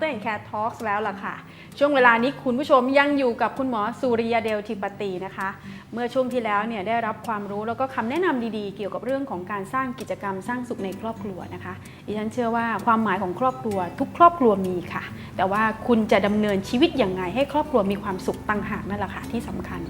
Health and Care Talks แล้วล่ะค่ะ ช่วงเวลานี้คุณผู้ชมยังอยู่กับคุณหมอสุริยาเดลทิปตีนะคะ เมื่อช่วงที่แล้วเนี่ยได้รับความรู้แล้วก็คำแนะนำดีๆ เกี่ยวกับเรื่องของการสร้างกิจกรรมสร้างสุขในครอบครัวนะคะดิฉันเชื่อว่าความหมายของครอบครัว ทุกครอบครัวมีค่ะ แต่ว่าคุณจะดำเนินชีวิตอย่างไรให้ครอบครัวมีความสุขต่างหากนั่นแหละค่ะที่สำคัญ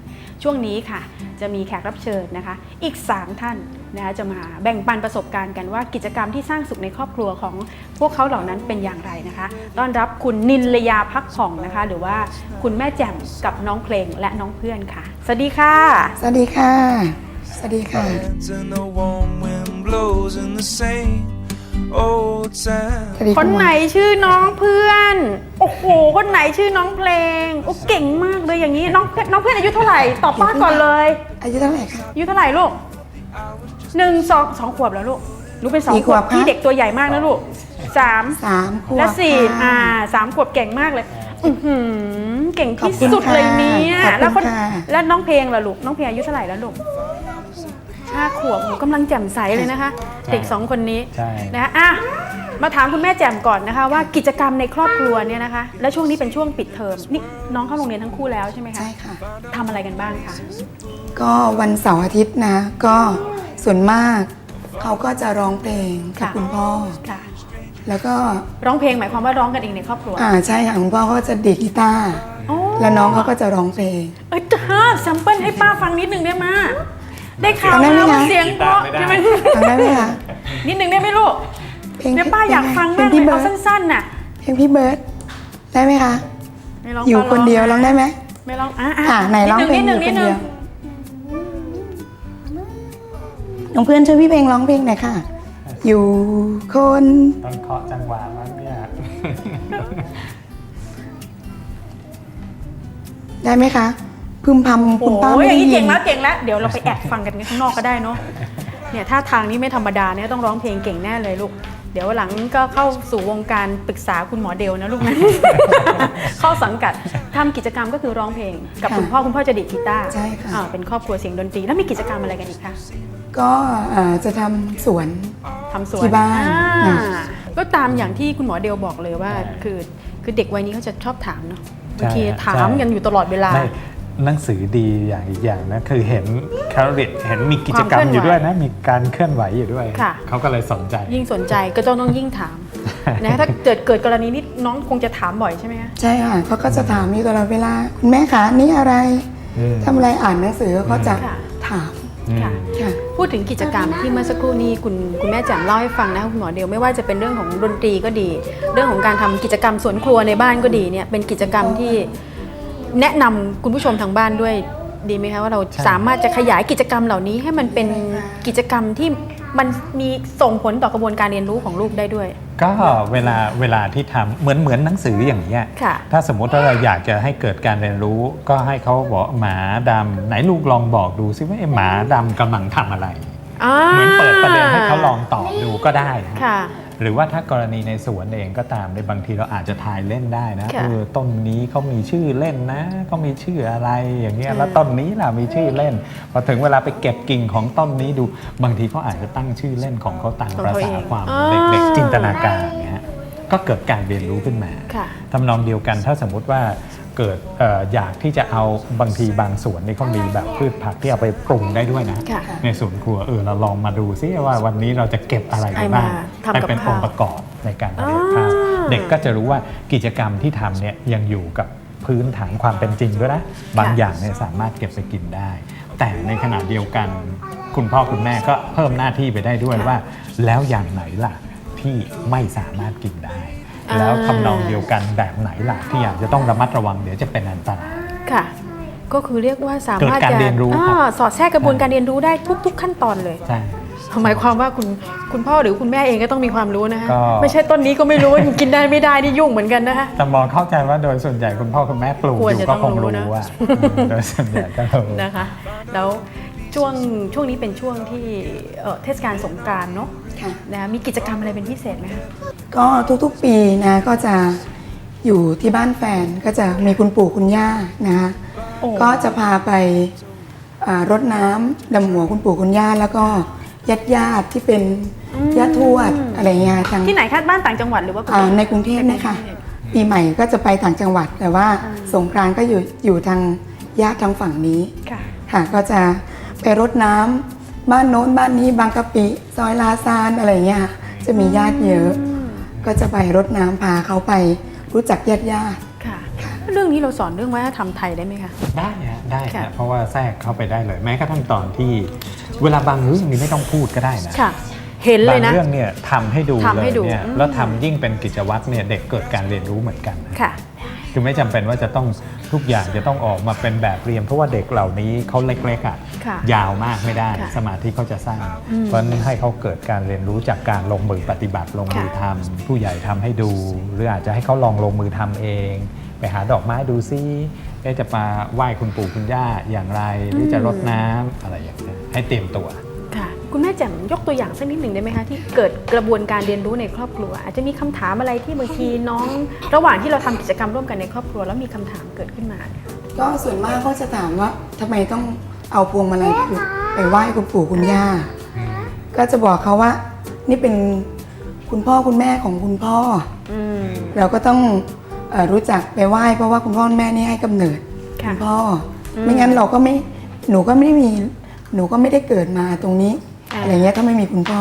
ช่วงนี้ค่ะ จะมีแขกรับเชิญนะคะ อีก 3 ท่านนะคะจะมาแบ่งปันประสบการณ์กันว่ากิจกรรมที่สร้างสุขในครอบครัวของพวกเขาเหล่านั้นเป็นอย่างไรนะคะ ต้อนรับคุณนินลยาพักผ่องนะคะ หรือว่าคุณแม่แจ่มกับน้องเพลงและน้องเพื่อนค่ะสวัสดีค่ะ สวัสดีค่ะ สวัสดีค่ะ Hands and the warm wind blows in the same old ส town. วัสดีคนไหนชื่อน้องเพื่อน โอ้โห คนไหนชื่อน้องเพลง โอ้เก่งมากเลยอย่างนี้ น้องเพน้องเพื่อนอายุเท่าไหร่ ตอบป้าก่อนเลย อายุเท่าไหร่คะ อายุเท่าไหร่ลูกหนึ่งสองสองขวบแล้วลูกหนูเป็นสองกี่ขขววบบคะ พี่เด็กตัวใหญ่มากนะลูกสามสามขวบและสี่ค่ะอ่าสามขวบเก่งมากเลย อือหือเก่งที่ขอบคุณสุดเลยเนี่ยค่ะแล้วคนขอบคุณค่ะ แล้วน้องเพลงล่ะลูก น้องเพลงอายุเท่าไหร่แล้วลูกห้าขวบหนูกำลังแจ่มใสเลยนะคะ เด็กสองคนนี้ใช่ นะคะอะมาถามคุณแม่แจ่มก่อนนะคะ ว่ากิจกรรมในครอบครัวเนี่ยนะคะ และช่วงนี้เป็นช่วงปิดเทอมนี่น้องเข้าโรงเรียนทั้งคู่แล้วใช่ไหมคะใช่ค่ะ ทำอะไรกันบ้างคะ ก็วันเสาร์อาทิตย์นะ ก็ส่วนมากเขาก็จะร้องเพลงกับค่ะ คุณพ่อ ค่ะ แล้วก็ร้องเพลงหมายความว่าร้องกันเองในครอบครัวอ่าใช่ค่ะคุณพ่อเขาก็จะดีดกีตาร์โอ้แล้วน้องเขาก็จะร้องเพลง เอ้ยเธอแซมเปิลให้ป้าฟังนิดหนึ่งได้ไหมยได้ข่าวฟังได้ไหมมาว่าคะเสียงเพราะไม่ได้ใช่ไหมฟังได้ไหมคะ นิดหนึ่งได้ไหมลูกเพลงเดี๋ยวป้าอยากฟังเพลมางกเลพี่ยเบิเอาร์ด สั้นๆน่ะเพลงพี่เบิร์ดได้ไหมคะ ไม่ร้องอยู่ป้าคนเดียวร้องได้ไหม ไม่ร้องอะอ่าไหนร้องเพลงนิอดหยู่นึ่งคนิดหนึ่งนิดหนึ่นเดีงยว น้องเพื่อนช่วยพี่เพลงร้องเพลงหน่อยค่ะ อยู่คน ต้องเคาะจังหวะมั้งเนี่ย ได้ไหมคะพึมพำโอ้คุณป้าโหไม่อย่าได้งนี้ยิเก่นงแล้วเก่งแล้ว เดี๋ยวเราไปแอบฟังกันข้างนอกก็ได้เนาะ เนี่ยถ้าทางนี้ไม่ธรรมดาเนี่ยต้องร้องเพลงเก่งแน่เลยลูก เดี๋ยววันหลังก็เข้าสู่วงการปรึกษาคุณหมอเดลนะลูกนะ เข้าสังกัดทำกิจกรรมก็คือร้องเพลง กับค่ะคุณพ่อคุณพ่อจะดีดกีตาร์ใช่ค่ะ อ่าเป็นครอบครัวเสียงดนตรีแล้วมีกิจกรรมอะไรกันอีกคะ ก็เอ่อจะทำสวน ทำสวนที่บ้านอ่าค่ะก็ตามอย่างที่คุณหมอเดลบอกเลยว่าคือคือเด็กวัยนี้เขาจะชอบถามเนาะบางทีใช่ถามกันอยู่ตลอดเวลา ไม่หนังสือดีอย่างอีกอย่างนะคือเห็นคาริตเห็นมีกิจกรรความเคลื่อนไหวมอยู่ด้วยนะ มีการเคลื่อนไหวอยู่ด้วย ค่ะ เขาก็เลยสนใจ ยิ่งสนใจก็ต้องต้องยิ่งถาม นะถ้าเกิดเกิดกรณีนี้น้องคงจะถามบ่อยใช่ไหมคะ ใช่ค่ะเขาก็จะถามอยู่ตลอดเวลา คุณแม่คะนี่อะไรอืม ทำอะไรอ่านหนังสือเขาจะค่ะ ถามอืม ค่ะ ค่ะ พูดถึงกิจกรรมที่เมื่อสักครู่นี้คุณคุณแม่แจ่มเล่าให้ฟังนะคุณหมอเดียวไม่ว่าจะเป็นเรื่องของดนตรีก็ดี เรื่องของการทำกิจกรรมสวนครัวในบ้านก็ดีเนี่ยเป็นกิจกรรมที่แนะนำคุณผู้ชมทางบ้านด้วย ดีไหมคะว่าเราใช่สามารถจะขยายกิจกรรมเหล่านี้ให้มันเป็นกิจกรรมที่มันมีส่งผลต่อกระบวนการเรียนรู้ของลูกได้ด้วย ก็เวลาเวลาที่ทำเหมือนเหมือนหนังสืออย่างเงี้ยค่ะถ้าสมมติว่าเราอยากจะให้เกิดการเรียนรู้ ก็ให้เขาบอกหมาดำไหนลูกลองบอกดูซิว่าไอ้หมาดำกำลังทำอะไรเหมือนเปิดประเด็นให้เขาลองตอบดูก็ได้นะค่ะ หรือว่าถ้ากรณีในสวนเองก็ตามในบางทีเราอาจจะทายเล่นได้นะค่ะ เออต้นนี้เขามีชื่อเล่นนะเขามีชื่ออะไรอย่างเงี้ยอืมแล้วต้นนี้ล่ะมีชื่อเล่น พอถึงเวลาไปเก็บกิ่งของต้นนี้ดู บางทีเขาอาจจะตั้งชื่อเล่นของเขาตามของภาเขาษาเองความอ่าเด็กๆจินตนาการเงี้ยก็เกิดการเรียนรู้ขึ้นมา ค่ะ ทำนองเดียวกันถ้าสมมุติว่า เกิดเอ่ออยากที่จะเอาบางทีบางสวนนี่เขามีแบบพืชผักที่เอาไปปรุงได้ด้วยนะค่ะในสวนครัวเออเราลองมาดูซิว่าวันนี้เราจะเก็บอะไรไปบ้างเอามาทำกับให้เป็นองค์ข้าวประกอบในการทำกับข้าวอ่าเด็กก็จะรู้ว่ากิจกรรมที่ทำเนี่ยยังอยู่กับพื้นฐานความเป็นจริงด้วยนะบางอย่างเนี่ยสามารถเก็บไปกินได้ แต่ในขณะเดียวกัน คุณพ่อคุณแม่ก็เพิ่มหน้าที่ไปได้ด้วยว่า แล้วอย่างไหนล่ะที่ไม่สามารถกินได้อ่า แล้วทำนองเดียวกันแบบไหนล่ะที่อยากจะต้องระมัดระวังเดี๋ยวจะเป็นอันตรายค่ะ ก็คือเรียกว่าสามารถเกิดการจะเรียนรู้ครับอ่าสอดแทรกกระบวนการเรียนรู้ได้ทุก ๆ ขั้นตอนเลยใช่หมายความว่าคุณคุณพ่อหรือคุณแม่เองก็ต้องมีความรู้นะคะก็ไม่ใช่ต้นนี้ก็ไม่รู้ว่ากินได้ไม่ได้นี่ยุ่งเหมือนกันนะคะแต่มองเข้าใจว่าโดยส่วนใหญ่คุณพ่อคุณแม่ปลูกควรอยู่จะก็ต้องคงรู้รู้นะว่าอืมโดยส่วนใหญ่ก็รู้นะคะ แล้ว ช่วงช่วงนี้เป็นช่วงที่เอ่อเทศกาลสงกรานต์เนาะค่ะนะคะมีกิจกรรมอะไรเป็นพิเศษไหมคะก็ทุกๆปีนะก็จะอยู่ที่บ้านแฟนก็จะมีคุณปู่คุณย่านะคะโอ้ก็จะพาไปอ่ารดน้ำดำหัวคุณปู่คุณย่าแล้วก็ญาติญาติๆที่เป็นญาติทวดอะไรเงี้ยทางที่ไหนคะบ้านต่างจังหวัดหรือว่าอ่าในกรุงเทพเนี่ยค่ะปีใหม่ก็จะไปต่างจังหวัด แต่ว่าสงกรานต์ก็อยู่อยู่ทางญาติทางฝั่งนี้ค่ะค่ะก็จะ ไปรดน้ำบ้านโน้นบ้านนี้บางกะปิซอยลาซานอะไรเงี้ยค่ะจะมีญาติเยอะ ก็จะไปรดน้ำพาเขาไปรู้จักญาติญาติค่ะ เรื่องนี้เราสอนเรื่องวัฒนธรรมไทยได้ไหมคะ ได้ฮะได้ค่ะฮะเพราะว่าแทรกเข้าไปได้เลย แม้กระทั่งตอนที่ เวลาบางเรื่องนี่ไม่ต้องพูดก็ได้นะค่ะเห็นเลบายงนะเรื่องเนี่ยทำให้ดูทำเลให้ยดูเนี่ยอืมแล้วทำยิ่งเป็นกิจวัตรเนี่ยเด็กเกิดการเรียนรู้เหมือนกันนะค่ะ คือไม่จำเป็นว่าจะต้องทุกอย่างจะต้องออกมาเป็นแบบเรียนเพราะว่าเด็กเหล่านี้เขาเล็กๆอะค่ะยาวมากไม่ได้ ค่ะสมาธิเขาจะสั้นอืมเพราะฉะนั้นให้เขาเกิดการเรียนรู้จากการลงมือปฏิบัติลงมือทำผู้ใหญ่ทำให้ดู หรืออาจจะให้เขาลองลงมือทำเอง ไปหาดอกไม้ดูซิเอ๊ะจะมาไหว้คุณปู่คุณย่าอย่างไร หรือจะรดน้ำอะไรอย่างเงี้ยให้เตรียมตัว ค่ะคุณแม่แจ่มยกตัวอย่างสักนิดหนึ่งได้ไหมคะที่เกิดกระบวนการเรียนรู้ในครอบครัว อาจจะมีคำถามอะไรที่บางทีน้อง ระหว่างที่เราทำกิจกรรมร่วมกันในครอบครัว แล้วมีคำถามเกิดขึ้นมาเนี่ยก็ส่วนมากเขาจะถามว่าทำไมต้องเอาพวงมาลัยไปไหว้คุณปู่คุณย่า ก็จะบอกเขาว่า นี่เป็นคุณพ่อคุณแม่ของคุณพ่ออืมเราก็ต้องเออรู้จักไปไหว้เพราะว่าคุณพ่อคุณแม่นี่ให้กำเนิดค่ะณพ่ออมไม่งั้นเราก็ไม่หนูก็ไม่ได้มีหนูก็ไม่ได้เกิดมาตรงนี้ อ่าอะไรเงี้ยถ้าไม่มีคุณพ่อ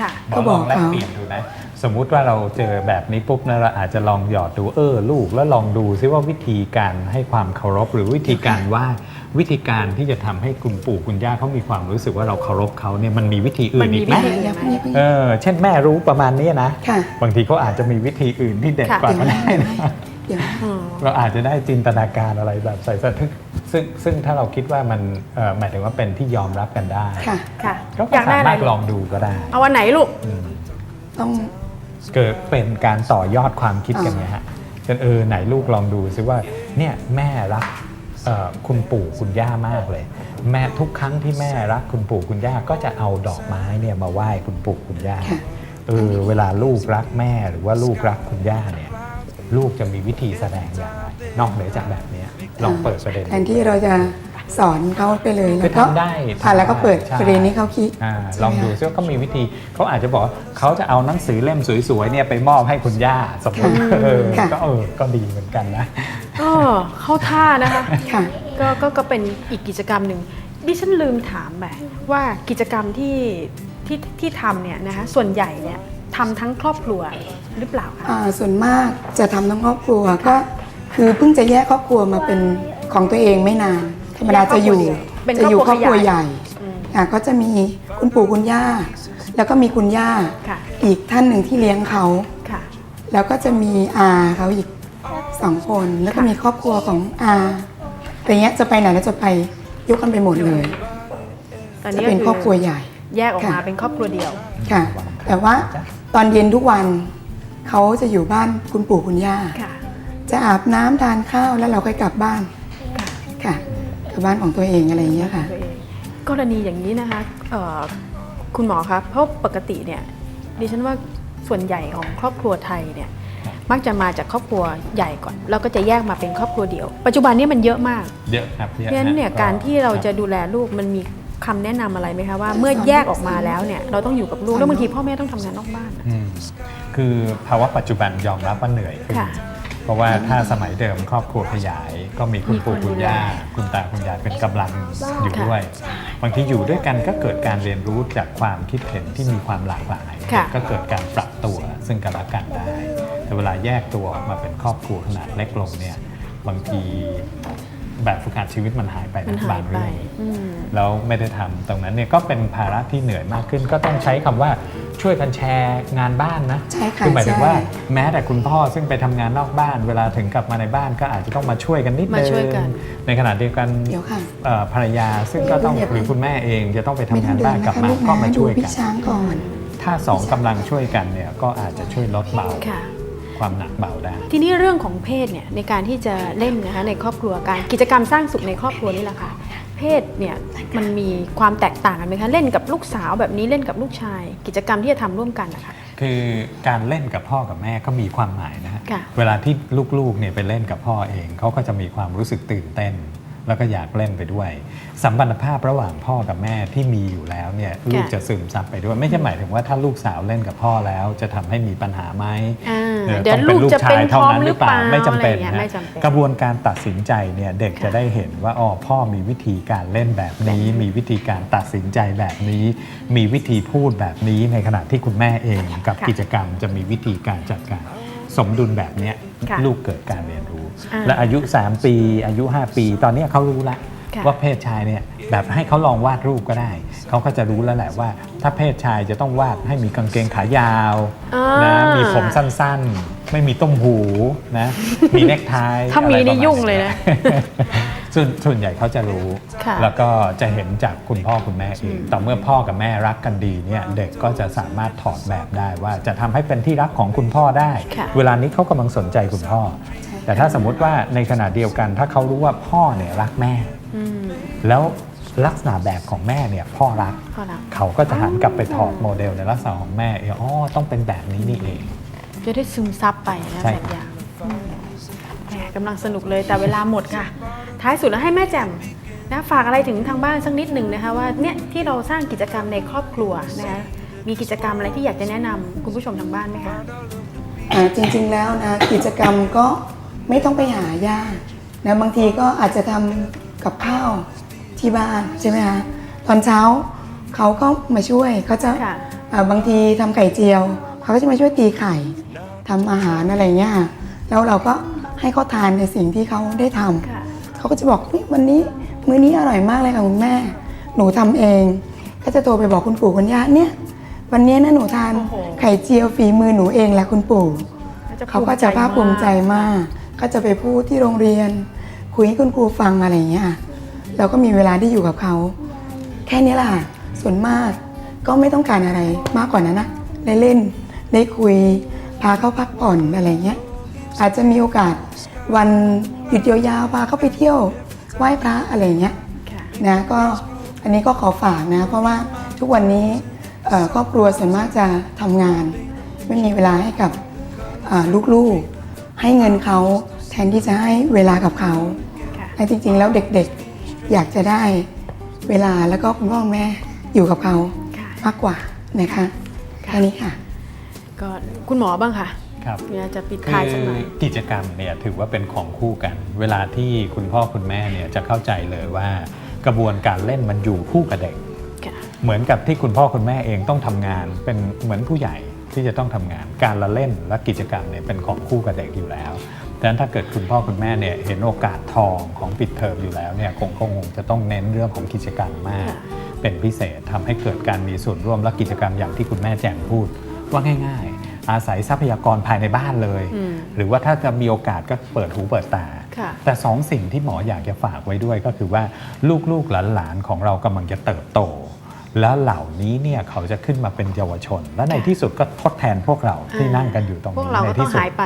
ค่ะ ก็บอกลงแลกเขาเปลี่ยนดูนะ สมมุติว่าเราเจอแบบนี้ปุ๊บนะเราอาจจะลองหยอดดูเออลูก แล้วลองดูซิว่าวิธีการให้ความเคารพ หรือวิธีการไหว่าวิธีการที่จะทำให้คุณปู่คุณย่าเขามีความรู้สึกว่าเราเคารพเขาเนี่ยมันมีวิธีอื่มันนมีอีกไหมวิธีเดี๋ยวพี่พี่เออเช่นแม่รู้ประมาณนี้นะค่ะ บางทีเขาอาจจะมีวิธีอื่นที่เด็ดค่ะ กว่าเดี๋ยวก็นะได้เดี๋ยวนะนะเดี๋ยวนะ อืม เราอาจจะได้จินตนาการอะไรแบบใส่สะทึก ซึ่งซึ่งถ้าเราคิดว่ามันเอ่อหมายถึงว่าเป็นที่ยอมรับกันได้ ค่ะ ค่ะก็อยากได้สาอะไรมารถลองดูก็ได้เอาวันไหนลูก อืมต้อง เกิดเป็นการต่อยอดความคิดกันไงฮะจนเออไหนลูกลองดูซิว่าเนี่ยแม่รักเอ่อคุณปู่คุณย่ามากเลย แม่ทุกครั้งที่แม่รักคุณปู่คุณย่าก็จะเอาดอกไม้เนี่ยมาไหว้คุณปู่คุณย่าค่ะ เออเวลาลูกรักแม่หรือว่าลูกรักคุณย่าเนี่ยลูกจะมีวิธีแสดงอย่างไร นอกเหนือจากแบบเนี้ยลองเปิดประเด็นแทนที่เราจะสอนเขาไปเลยคืแล้อวก็ทำได้ค่ะแล้วก็เปิดใช่ประเด็นนี้เขาคิดอ่าใช่ไหมลองดูซิว่าเขามีวิธีเขาอาจจะบอกว่าเขาจะเอาหนังสือเล่มสวยๆเนี่ยไปมอบให้คุณย่าสมมติค่ะเออค่ะก็เออก็ดีเหมือนกันนะก็เข้าท่านะคะค่ะก็ก็ก็เป็นอีกกิจกรรมหนึ่งดิฉันลืมถามแบบว่ากิจกรรมที่ที่ที่ทำเนี่ยนะคะส่วนใหญ่เนี่ยทำทั้งครอบครัวหรือเปล่าคะอ่าส่วนมากจะทำทั้งครอบครัวก็ คือเพิ่งจะแยกครอบครัวมาเป็นของตัวเองไม่นาน ธรรมดาจะอยู่เป็นจะอยู่คครรออบบคครัรัววใหญ่อืมอะก็จะมีคุณปู่คุณย่า แล้วก็มีคุณย่าค่ะ อีกท่านหนึ่งที่เลี้ยงเขา ค่ะ แล้วก็จะมีอาเขาอีกสองคน แล้วก็ค่ะมีครอบครัวของอาแต่เนี้ยจะไปไหนแล้วจะไปยกกันไปหมดเลยตอนจะนี้เป็นก็ครอบครัวใหญ่ แยกออกมาค่ะ เป็นครอบครัวเดียว ค่ะ แต่ว่าตอนเย็นทุกวันเขาจะอยู่บ้านคุณปู่คุณย่า ค่ะ จะอาบน้ำทานข้าวแล้วเราค่อยกลับบ้านค่ะค่ะกลับบ้านของตัวเองอะไรอย่างเงี้ยค่ะ ตัวเองกรณีอย่างนี้นะคะเอ่อคุณหมอครับเพราะปกติเนี่ยดิฉันว่าส่วนใหญ่ของครอบครัวไทยเนี่ยมักจะมาจากครอบครัวใหญ่ก่อน แล้วก็จะแยกมาเป็นครอบครัวเดียว ปัจจุบันนี้มันเยอะมาก เยอะครับเยอะเพราะฉะนั้นเนี่ยฮะการที่เราจะคบดูแลลูกมันมีคำแนะนำอะไรไหมคะว่าเมื่อแยกออกมาแล้วเนี่ยเราต้องอยู่กับลูกแล้วบางทีพ่อแม่ต้องทำงานนอกบ้านอะ อืมคือภาวะปัจจุบันยอมรับว่าเหนื่อยขึ้นค่ะ เพราะว่าถ้าสมัยเดิมครอบครัวขยาย ก็มีคุณปู่มีคนคุณย่าคุณตาคุณยายเป็นกำลังอยู่ด้วย บางทีอยู่ด้วยกันก็เกิดการเรียนรู้จากความคิดเห็นที่มีความหลากหลาย ค่ะ ก็เกิดการปรับตัวซึ่งกันและกันได้ แต่เวลาแยกตัวออกมาเป็นครอบครัวขนาดเล็กลงเนี่ยบางทีแบบฝึกหัดชีวิตมันหายไปมันนะหาบายงไปเรื่อง อืม แล้วไม่ได้ทำตรงนั้นเนี่ยก็เป็นภาระที่เหนื่อยมากขึ้นก็ต้องใช้คำว่า ช่วยกันแชร์งานบ้านนะใช่ค่ะอหมายถึงใช่ว่าแม้แต่คุณพ่อซึ่งไปทำงานนอกบ้านเวลาถึงกลับมาในบ้านก็อาจจะต้องมาช่วยกันนิดนึมางช่วยกันในขณะเดียวกันเดี๋ยวค่ะเอ่อภรรยาซึ่งก็ต้องเดี๋ยวหรือคุณแม่เองจะต้องไปทำไม่ต้งาองนเดิบ้านนกลับนะคะมาลูกก็นะมาดูช่วยพี่กันช้างก่อนถ้าสองกำลังช่วยกันเนี่ยก็อาจจะช่วยลดเบาค่ะความหนักเบาได้ ทีนี้เรื่องของเพศเนี่ยในการที่จะเล่นนะคะในครอบครัวการกิจกรรมสร้างสุขในครอบครัวนี่แหละค่ะ เพศเนี่ยมันมีความแตกต่างกันไหมคะเล่นกับลูกสาวแบบนี้เล่นกับลูกชาย กิจกรรมที่จะทำร่วมกันนะคะคือการเล่นกับพ่อกับแม่ก็มีความหมายนะฮะค่ะเวลาที่ลูกๆเนี่ยไปเล่นกับพ่อเองเขาก็จะมีความรู้สึกตื่นเต้น แล้วก็อยากเล่นไปด้วย สัมพันธภาพระหว่างพ่อกับแม่ที่มีอยู่แล้วเนี่ยลูกจะซึมซับไปด้วย ไม่ใช่หมายถึงว่าถ้าลูกสาวเล่นกับพ่อแล้วจะทำให้มีปัญหาไหมอ่าออเดี๋ยวต้องลูกจะเป็นชายทอมนั้นหรือเปล่าไม่จำเป็นอะไรอย่างเงี้ยนะไม่จำเป็นกระบวนการตัดสินใจเนี่ยเด็กค่ะจะได้เห็นว่าอ๋อพ่อมีวิธีการเล่นแบบนี้ มีวิธีการตัดสินใจแบบนี้ มีวิธีพูดแบบนี้ในขณะที่คุณแม่เองกับค่ะกิจกรรมจะมีวิธีการจัดการสมดุลแบบเนี้ยค่ะลูกเกิดการเรียนรู้อ่า และอายุ 3 ปี อายุ 5 ปี ตอนเนี้ยเขารู้ละค่ะ ว่าเพศชายเนี่ยแบบให้เขาลองวาดรูปก็ได้ เขาก็จะรู้แล้วแหละว่า ถ้าเพศชายจะต้องวาดให้มีกางเกงขายาวอ่านะมีผมสั้นๆ ไม่มีต้มหูนะ มีเนคไทถ้ามีอะไรประนี่ณยุ่งเลยนะส่วนส่วนใหญ่เขาจะรู้ ค่ะ แล้วก็จะเห็นจากคุณพ่อคุณแม่เองแต่เมื่อพ่อกับแม่รักกันดีเนี่ยเด็กก็จะสามารถถอดแบบได้ว่าจะทำให้เป็นที่รักของคุณพ่อได้ ค่ะ เวลานี้เขากำลังสนใจคุณพ่อ แต่ถ้าสมมุติว่าในขณะเดียวกัน ถ้าเขารู้ว่าพ่อเนี่ยรักแม่ อืม แล้วลักษณะแบบของแม่เนี่ยพ่อรัก พ่อรัก เขาก็จะหันกลับไปถอดโมเดลในลักษณะของแม่เองอ๋อต้องเป็นแบบนี้นี่เอง จะได้ซึมซับไปนะใช่ แบบอย่างอืมแหมกำลังสนุกเลยแต่เวลาหมดค่ะ ท้ายสุดแล้วให้แม่แจ่มนะฝากอะไรถึงทางบ้านสักนิดหนึ่งนะคะว่าเนี่ยที่เราสร้างกิจกรรมในครอบครัวนะคะมีกิจกรรมอะไรที่อยากจะแนะนำคุณผู้ชมทางบ้านไหมคะ อ่าจริงๆแล้วนะกิจกรรมก็ ไม่ต้องไปหายากนะบางทีก็อาจจะทำกับข้าวที่บ้านใช่ไหมคะตอนเช้าเขาก็มาช่วยเขาจะค่ะอ่าบางทีทำไข่เจียว เขาก็จะมาช่วยตีไข่ทำอาหารอะไรเงี้ยค่ะแล้วเราก็ให้เขาทานในสิ่งที่เขาได้ทำค่ะเขาก็จะบอกเฮ้ยวันนี้มื้อนี้อร่อยมากเลยค่ะคุณแม่ หนูทำเอง ก็จะโทรไปบอกคุณปู่คุณย่าเนี่ย วันนี้นะหนูทานโอ้โหไข่เจียวฝีมือหนูเองแหละคุณปู่เขาก็จะภาคภูมิใจมาก ก็จะไปพูดที่โรงเรียน คุยให้คุณครูฟังอะไรอย่างเงี้ยค่ะเราก็มีเวลาที่อยู่กับเขา แค่นี้แหละค่ะส่วนมากก็ไม่ต้องการอะไรมากกว่านั้นนะได้เล่นได้คุยพาเขาพักผ่อนอะไรเงี้ยอาจจะมีโอกาสวันหยุดยาวๆพาเขาไปเที่ยวไหว้พระอะไรเงี้ยค่ะนะก็อันนี้ก็ขอฝากนะ เพราะว่าทุกวันนี้เอ่อครอบครัวส่วนมากจะทำงาน ไม่มีเวลาให้กับเอ่อลูกๆ ให้เงินเขาแทนที่จะให้เวลากับเขาค่ะและจริงๆ แล้วเด็กๆอยากจะได้เวลาแล้วก็คุณพ่อคุณแม่อยู่กับเขาค่ะมากกว่านะคะแค่นี้ค่ะ ก็คุณหมอบ้างค่ะครับเนี่ยจะปิดคืท้ายสักหน่อยกิจกรรมเนี่ยถือว่าเป็นของคู่กัน เวลาที่คุณพ่อคุณแม่เนี่ยจะเข้าใจเลยว่ากระบวนการเล่นมันอยู่คู่กับเด็กค่ะเหมือนกับที่คุณพ่อคุณแม่เองต้องทำงานเป็นเหมือนผู้ใหญ่ ที่จะต้องทำงาน การละเล่นและกิจกรรมเนี่ยเป็นของคู่กับเด็กอยู่แล้วดังนั้นถ้าเกิดคุณพ่อคุณแม่เนี่ยเห็นโอกาสทองของปิดเทอมอยู่แล้วเนี่ยคงคงจะต้องเน้นเรื่องของกิจกรรมมากค่ะเป็นพิเศษทำให้เกิดการมีส่วนร่วมและกิจกรรมอย่างที่คุณแม่แจ้งพูดว่าง่าย ๆ อาศัยทรัพยากรภายในบ้านเลยอืมหรือว่าถ้าจะมีโอกาสก็เปิดหูเปิดตาค่ะแต่สองสิ่งที่หมออยากจะฝากไว้ด้วยก็คือว่าลูกๆหลานๆของเรากำลังจะเติบโต แล้วเหล่านี้เนี่ยเขาจะขึ้นมาเป็นเยาวชน และในที่สุดก็ทดแทนพวกเราที่นั่งกันอยู่ตรงพวกนี้เราในก็ต้อที่งสุด หายไป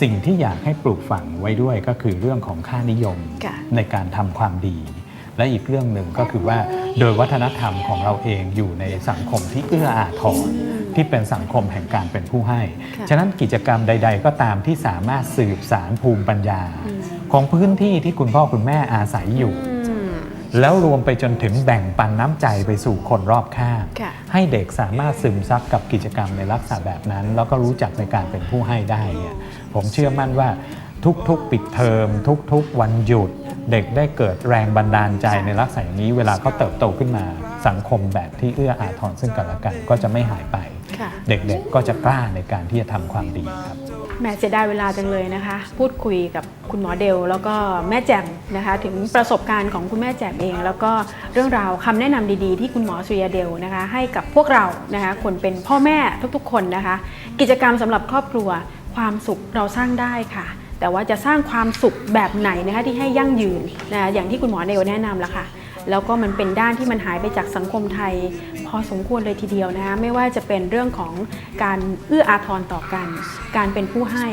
สิ่งที่อยากให้ปลูกฝังไว้ด้วยก็คือเรื่องของค่านิยมค่ะ ในการทำความดี และอีกเรื่องหนึ่งก็คือว่า โดยวัฒนธรรมของเราเองอยู่ในสังคมที่เอื้ออาทรที่เป็นสังคมแห่งการเป็นผู้ให้ค่ะฉะนั้นกิจกรรมใด ๆ ก็ตามที่สามารถสืบสารภูมิปัญญาอืมของพื้นที่ที่คุณพ่อคุณแม่อาศัยอยู่ อืม แล้วรวมไปจนถึงแบ่งปันน้ำใจไปสู่คนรอบข้างค่ะให้เด็กสามารถซึมซับกับกิจกรรมในลักษณะแบบนั้น แล้วก็รู้จักในการเป็นผู้ให้ได้เนี่ยผมเชื่อมั่นว่าทุกๆปิดเทอม ทุกๆ วันหยุด เด็กได้เกิดแรงบันดาลใจในลักษณะอย่างนี้ เวลาเขาเติบโตขึ้นมาสังคมแบบที่เอื้ออาทรซึ่งกันและกันก็จะไม่หายไปค่ะเด็กๆก็จะกล้าในการที่จะทำความดีครับ แม่เสียดายเวลาจังเลยนะคะ พูดคุยกับคุณหมอเดล แล้วก็แม่แจ่มนะคะ ถึงประสบการณ์ของคุณแม่แจ่มเอง แล้วก็เรื่องราวคำแนะนำดีๆ ที่คุณหมอสุริยเดลนะคะ ให้กับพวกเรานะคะ คนเป็นพ่อแม่ทุกๆ คนนะคะ กิจกรรมสำหรับครอบครัวความสุขเราสร้างได้ค่ะ แต่ว่าจะสร้างความสุขแบบไหนนะคะที่ให้ยั่งยืนนะอย่างที่คุณหมอเดลแนะนำละค่ะ แล้วก็มันเป็นด้านที่มันหายไปจากสังคมไทย พอสมควรเลยทีเดียวนะคะไม่ว่าจะเป็นเรื่องของการเอื้ออาทรต่อกัน การเป็นผู้ให้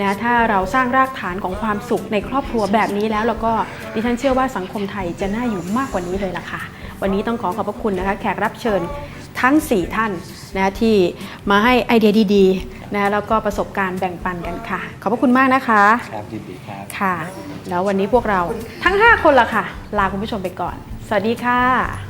นะถ้าเราสร้างรากฐานของความสุขในครอบครัวแบบนี้แล้วแล้วก็ดิฉันเชื่อว่าสังคมไทยจะน่าอยู่มากกว่านี้เลยล่ะค่ะ วันนี้ต้องขอขอบพระคุณนะคะ แขกรับเชิญ ทั้ง 4 ท่านนะที่มาให้ไอเดียดีๆนะแล้วก็ประสบการณ์แบ่งปันกันค่ะ ขอบพระคุณมากนะคะ ครับยินดีครับ ค่ะ แล้ววันนี้พวกเราทั้ง 5 คนละค่ะ ลาคุณผู้ชมไปก่อน สวัสดีค่ะ